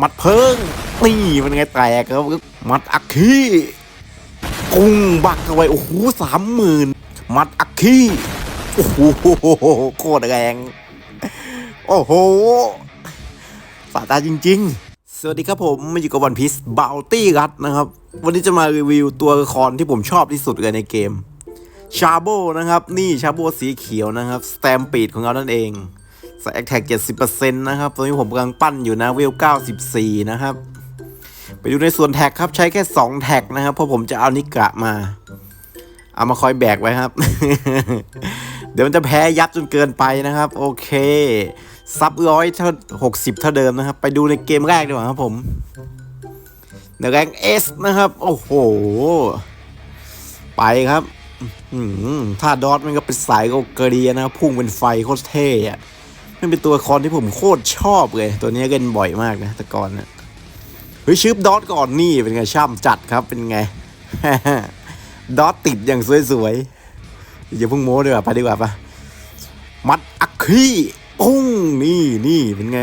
มัดเพิงนี่มันไงแตกครับมัดอักคีกุ้งบักเอาไว้โอ้โหสามหมื่นมัดอักคีโอ้โหโคตรแรง โอ้โหสาตาจริง ๆ สวัสดีครับผมมาอยู่กับวันพีซบ o ลตี้รัดนะครับ วันนี้จะมารีวิวตัวละครที่ผมชอบที่สุดเลยในเกมชาโบนะครับ นี่ชาโบสีเขียวนะครับ สแตมปีดของเรานั่นเอง ใส่แอคแท็ก70%นะครับตอนนี้ผมกำลังปั้นอยู่นะเวล94นะครับ ไปดูในส่วนแท็กครับใช้แค่2แท็กนะครับเพราะผมจะเอานิกะมา เอามาคอยแบกไว้ครับ เดี๋ยวมันจะแพ้ยับจนเกินไปนะครับ โอเคซับร้อยเท่าหกสิบเท่าเดิมนะครับ ไปดูในเกมแรกดีกว่าครับผมในแรงเอสนะครับ โอ้โห ไปครับถ้าดอทมันก็เป็นสายโกเกเรียนะพุ่งเป็นไฟโคตรเท่อะ มันเป็นตัวละครที่ผมโคตรชอบเลย ตัวนี้เล่นบ่อยมากนะแต่ก่อนนะเฮ้ยชืบดอทก่อนนี่เป็นไงช่ำจัดครับเป็นไงดอทติดอย่างสวยๆอย่าเพิ่งโม้ดีกว่าไปดีกว่าปะมัดอัคคีปุ้งนี่นี่เป็นไง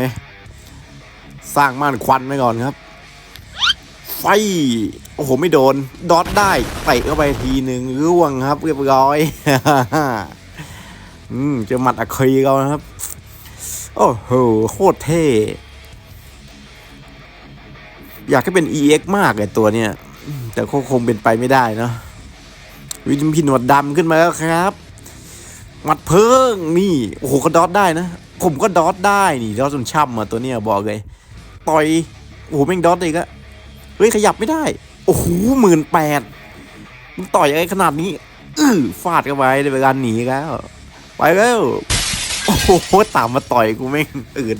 สร้างม่านควันไว้ก่อนครับ ไฟ โอ้โห ไม่โดน ดอทได้เตะเข้าไปทีหนึ่งร่วงครับ เรียบร้อย อืมจอหมัดอัคคีเขานะครับ โอ้โห โคตรเท่ อยากให้เป็น EX มากเลยตัวเนี้ย แต่คงเป็นไปไม่ได้เนาะวินพินวดดำขึ้นมาแล้วครับหมัดเพิ่งนี่ โอ้โห ก็ดอทได้นะ ผมก็ดอทได้นี่ดอทจนช่ำอะตัวเนี้ยบอกเลย ต่อย โอ้โหแม่งดอทอีกอะเฮ้ย ขยับไม่ได้ โอ้โหหมื่นแปดมันต่อยอะไรขนาดนี้ อื้อฟาดเข้าไปในเวลาหนีแล้ว ไปแล้ว โอ้โหตามมาต่อยกูแม่งอื่น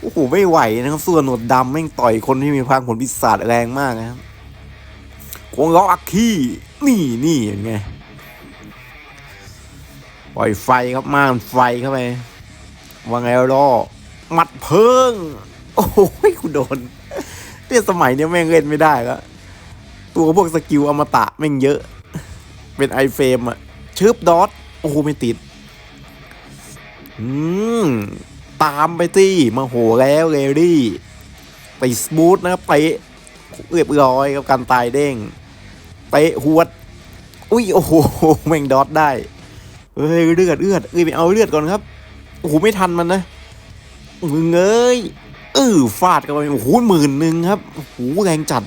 โอ้โหไม่ไหวนะครับส่วนหนวดดำแม่งต่อยคนที่มีพลังผลปีศาจแรงมากนะครับโกงล้ออักขี้นี่นี่ยังไงปล่อยไฟครับมานไฟเข้าไปว่าไงล่อหมัดเพิ่งโอ้โหกูโดนเนี่ยสมัยเนี้ยแม่งเล่นไม่ได้แล้วตัวพวกสกิลอมตะแม่งเยอะ เป็นไอเฟรมอะชึบดอทโอ้โหไม่ติด อืม ตามไปที่มาโหแล้วเรดี้ไปสมูทนะครับเตะเรียบร้อยกับการตายเด้งเตะหวด อุ้ยโอ้โหแม่งดอทได้เฮ้ยเลือดเลือดเอ้ยไปเอาเลือดก่อนครับโอ้โหไม่ทันมันนะมึงเอ้ยเออฟาดกันไปโอ้โหหมื่นหนึ่งครับโอ้โหแรงจัด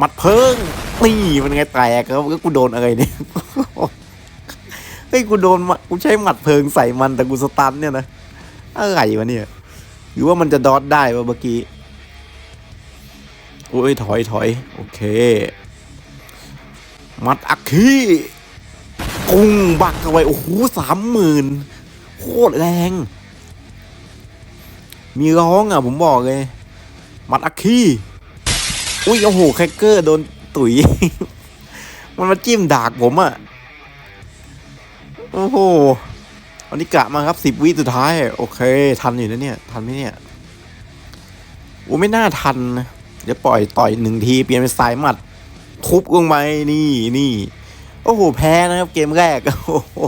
มัดเพิ่งนี่มันไงแตกครับแล้วกูโดนอะไรเนี่ย เฮ้ยกูโดนมากูใช้หมัดเพลิงใส่มันแต่กูสตันเนี่ยนะอะไรวะเนี่ยหรือว่ามันจะดอทได้วะเมื่อกี้โอ้ยถอยถอยโอเค มัดอักคีกุ้งบักเอาไว้โอ้โหสามหมื่นโคตรแรง มีร้องอะผมบอกเลย มัดอักคีอุ้ยโอ้โหแคคเกอร์โดนตุ๋ย มันมาจิ้มดากผมอะ โอ้โหวันนี้กะมาครับสิบวิสุดท้าย โอเค ทันอยู่นะเนี่ย ทันไหมเนี่ยโอ้ไม่น่าทันนะเดี๋ยวปล่อยต่อยหนึ่งทีเปลี่ยนเป็นสายหมัด ทุบลงไปนี่นี่โอ้โห แพ้นะครับ เกมแรก โอ้โห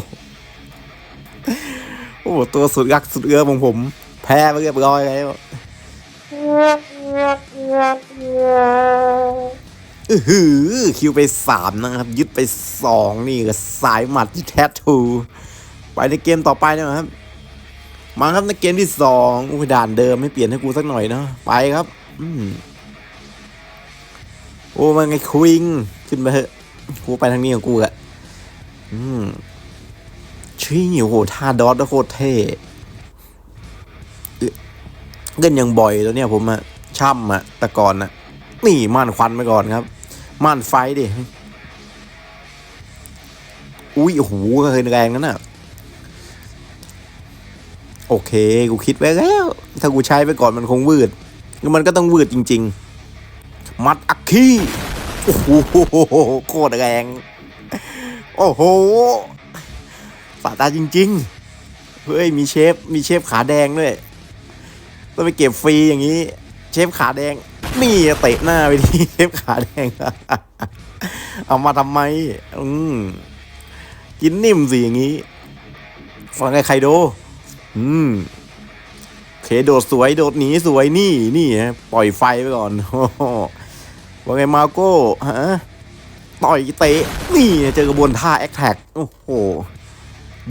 โอ้โหตัวสุดรักสุดเอื้อของผม แพ้ไปเรียบร้อยแล้ว อือหือคิวไปสามนะครับ ยึดไปสองนี่กับสายหมัดที่แทททูไปในเกมต่อไปนะครับ มาครับในเกมที่สองอุ้ยด่านเดิมไม่เปลี่ยนให้กูสักหน่อยเนาะไปครับ อืมโอ้มันไงควิงขึ้นไปเถอะกูไปทางนี้ของกูอะอืมชี้โอ้โหท่าดอทโคตรเท่เอ๊ะเล่นยังบ่อยตัวเนี้ยผมอะช่ำอะแต่ก่อนอะนี่ม่านควันไปก่อนครับ ม่านไฟดิ อุ้ยโอ้โหเคยแรงนั่นน่ะ โอเค กูคิดไว้แล้ว ถ้ากูใช้ไปก่อนมันคงวืด มันก็ต้องวืดจริง ๆ มัดอักคีโอ้โหโคตรแรง โอ้โหสาตาจริง ๆ เฮ้ย มีเชฟ มีเชฟขาแดงด้วย ต้องไปเก็บฟรีอย่างนี้ เชฟขาแดง นี่เตะหน้าไปทีเชฟขาแดง เอามาทำไม อืมกินนิ่มสิอย่างนี้ ฟังไงใครโด อืมเคโดดสวยโดดหนีสวยนี่นี่ฮะปล่อยไฟไปก่อนว่าไงมาโก้ฮะต่อยเตะ นี่เจอกระบวนท่าแอคแท็กโอ้โห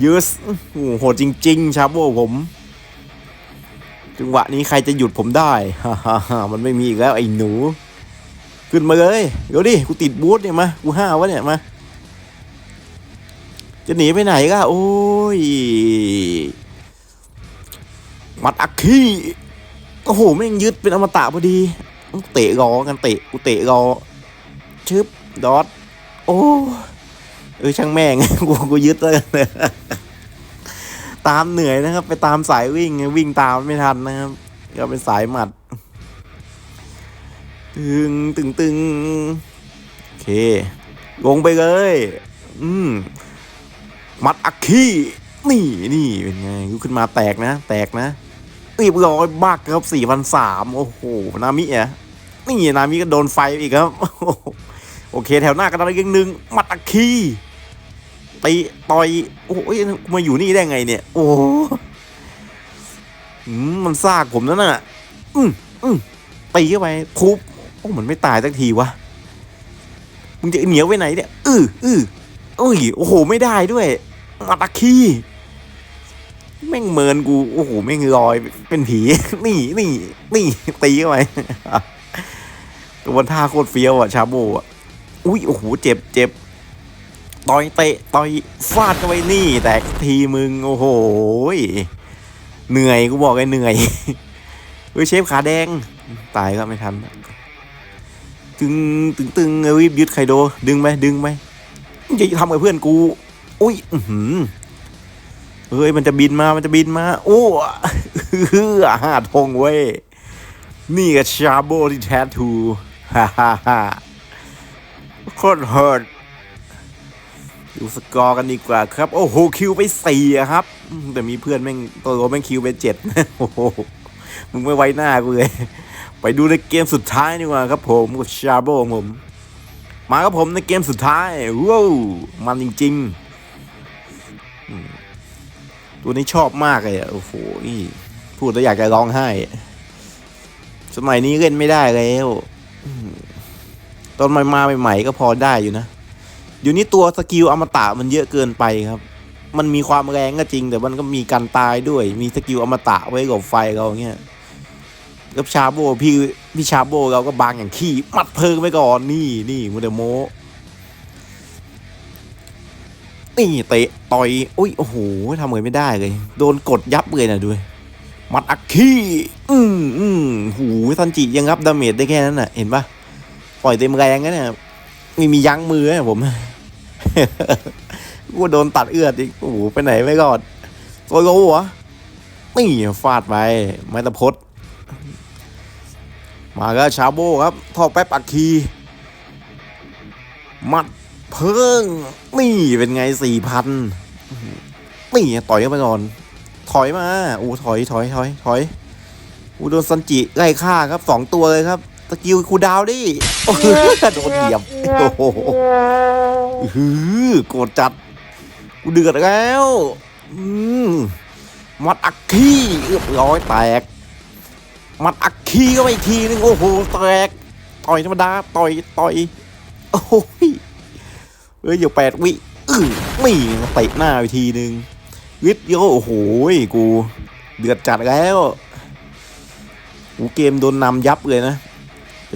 ยืสโอ้โหจริงๆชาโบผม จังหวะนี้ใครจะหยุดผมได้ฮ่าฮ่ามันไม่มีอีกแล้วไอ้หนู ขึ้นมาเลย เดี๋ยวดิกูติดบูธเนี่ยมากูห้าวะเนี่ยมาจะหนีไปไหนก็โอ้ยมัดอักขี้โอ้โหแม่งยึดเป็นอมตะพอดีเตะรอกันเตะกูเตะรอชึบดอทโอ้เออช่างแม่งกูกูยึดแล้วกัน ตามเหนื่อยนะครับ ไปตามสายวิ่งไงวิ่งตามไม่ทันนะครับ ก็เป็นสายหมัด ตึงตึงตึงโอเค ลงไปเลย อืมมัดอักขี้นี่นี่เป็นไงกูขึ้นมาแตกนะ แตกนะตีบร้อยมากครับสี่พันสามโอ้โห นามิอะนี่นามิก็โดนไฟอีกครับ โอเค แถวหน้ากันอะไรยังหนึ่งมัดอักขี้ ตีต่อยโอ้ยมาอยู่นี่ได้ไงเนี่ย โอ้ห์มมันซากผมนั่นน่ะ อืมอืมตีเข้าไปทุบโอ้มันไม่ตายสักทีวะมึงจะเหนียวไปไหนเนี่ย อืออืออ้ยโอ้โหไม่ได้ด้วยมาตะคีแม่งเมินกูโอ้โหแม่งลอยเป็นผี นี่นี่นี่ตีเข้าไปตัวท่าโคตรเฟี้ยวอะชาโบอะอุ้ยโอ้โหเจ็บเจ็บ ต่อยเตะต่อยฟาดเข้าไปนี่ แตกทีมึงโอ้โหเหนื่อยกูบอกไอ้เหนื่อยเฮ้ยเชฟขาแดง ตายก็ไม่ทันตึงตึงตึงเอ้ยยึดไคโด ดึงไปดึงไปจะทำกับเพื่อนกู อุ้ยอืเฮ้ยมันจะบินมา มันจะบินมาโอ้เฮือห้าทงเว้ย นี่กับชาโบที่แท้ทูฮ่าฮ่าฮ่าโคตรเฮิร์ ดูสกอร์กันดีกว่าครับ โอ้โหคิวไปสี่ครับ แต่มีเพื่อนแม่งตัวแม่งคิวไปเจ็ดโอ้โหมึงไม่ไว้หน้ากูเลย ไปดูในเกมสุดท้ายดีกว่าครับผมกับชาโบของผม มาครับผมในเกมสุดท้ายว้าวมันจริงๆตัวนี้ชอบมากเลยโอ้โหนี่พูดแล้วอยากจะร้องไห้ สมัยนี้เล่นไม่ได้แล้ว ตอนมามาใหม่ๆก็พอได้อยู่นะ เดี๋ยวนี้ตัวสกิลอมตะมันเยอะเกินไปครับ มันมีความแรงก็จริง แต่มันก็มีการตายด้วย มีสกิลอมตะไว้กับไฟเราเงี้ยกับชาโบพี่พี่ชาโบเราก็บางอย่างขี้มัดเพิงไปก่อนนี่นี่มูเดโมนี่เตะต่อยอุ้ยโอ้โหทำเลยไม่ได้เลย โดนกดยับเลยนะด้วย มัดอักขี้อืมอืมหูซันจิยังรับดาเมจได้แค่นั้นน่ะ เห็นปะปล่อยเต็มแรงนะเนี่ยไม่มียั้งมือนะผม กูโดนตัดเอื้อดอีกโอ้โหไปไหนไม่รอดโซโลวนี่ฟาดไปไม้ตะพดมาก็ชาโบครับท่อแป๊บอักคีมัดเพิ่งนี่เป็นไงสี่พันนี่ต่อยเข้าไปก่อน ถอยมาอู้ถอยถอยถอยถอยอูโดนซันจิไล่ฆ่าครับสองตัวเลยครับ กิลคูดาวดิโอ้โหโดนเหยียบโอ้โหฮือโกรธจัดกูเดือดแล้วอืมมัดอักคีเรียบร้อยแตก มัดอักคีก็ไปอีกทีนึงโอ้โหแตกต่อยธรรมดาต่อยต่อยโอ้ยเอ้ยอยู่แปดวิอื้อนี่เตะหน้าไปทีนึงวิทย์โยโอ้โหกู เดือดจัดแล้วกูเกมโดนนำยับเลยนะ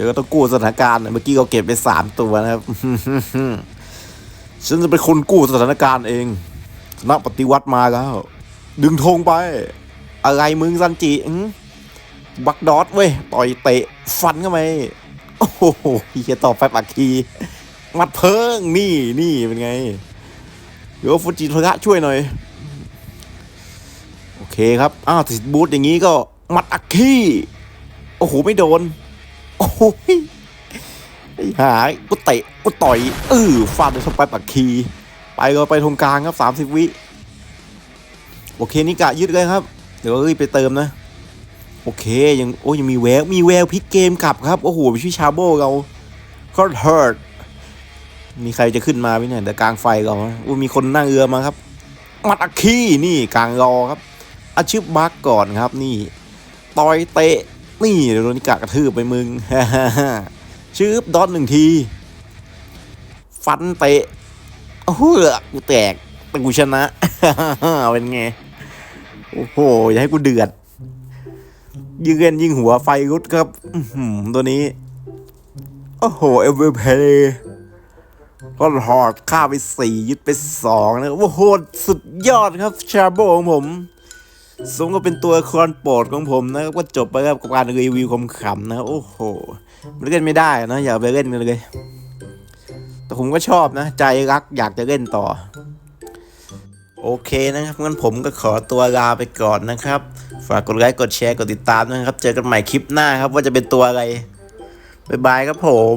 ดี๋ยวก็ต้องกู้สถานการณ์ เมื่อกี้เราเก็บไปสามตัวนะครับ ฉันจะเป็นคนกู้สถานการณ์เองนักปฏิวัติมาแล้ว ดึงธงไป อะไรมึงซันจิบักดอทเว้ย ต่อยเตะ ฟันเข้าไปโอ้โหเฮียต่อไปปักคีมัดเพิงนี่นี่เป็นไง เดี๋ยวฟูจิโทระช่วยหน่อย โอเคครับ อ้าวติดบูทอย่างนี้ก็มัดอักคีโอ้โห ไม่โดน โอ้โหไอ้หายกูเตะกูต่อยเออฟาดด้วยสไปปักคี ไปก็ไปตรงกลางครับสามสิบวิ โอเคนี่กะยึดเลยครับ เดี๋ยวรีบไปเติมนะ โอเคยังโอ้ยังมีแววมีแววพลิกเกมกลับครับ โอ้โหพี่ชาโบเราก็เฮิร์ตมีใครจะขึ้นมาไหมเนี่ยเดี๋ยวกลางไฟเราโอ้มีคนนั่งเรือมาครับ มัดอักคีนี่กลางรอครับอาชิบบักก่อนครับนี่ต่อยเตะ นี่โดนกากระทืบไปมึงชืบดอทหนึ่งที ฟันเตะโอ้โหกูแตกแต่กูชนะ เป็นไง โอ้โห อย่าให้กูเดือด ยิงเงินยิงหัวไฟรุดครับตัวนี้ โอ้โห เอเวอร์เพย์ก็หอดฆ่าไปสี่ยึดไปสองนะโอ้โห สุดยอดครับ ชาโบของผม สมก็เป็นตัวละครโปรดของผมนะครับก็จบไปครับกับการรีวิวขำๆนะโอ้โหมันเล่นไม่ได้นะอย่าไปเล่นกันเลย แต่ผมก็ชอบนะ ใจรักอยากจะเล่นต่อ โอเคนะครับงั้นผมก็ขอตัวลาไปก่อนนะครับ ฝากกดไลค์กดแชร์กดติดตามด้วยนะครับ เจอกันใหม่คลิปหน้าครับว่าจะเป็นตัวอะไรบ๊ายบายครับผม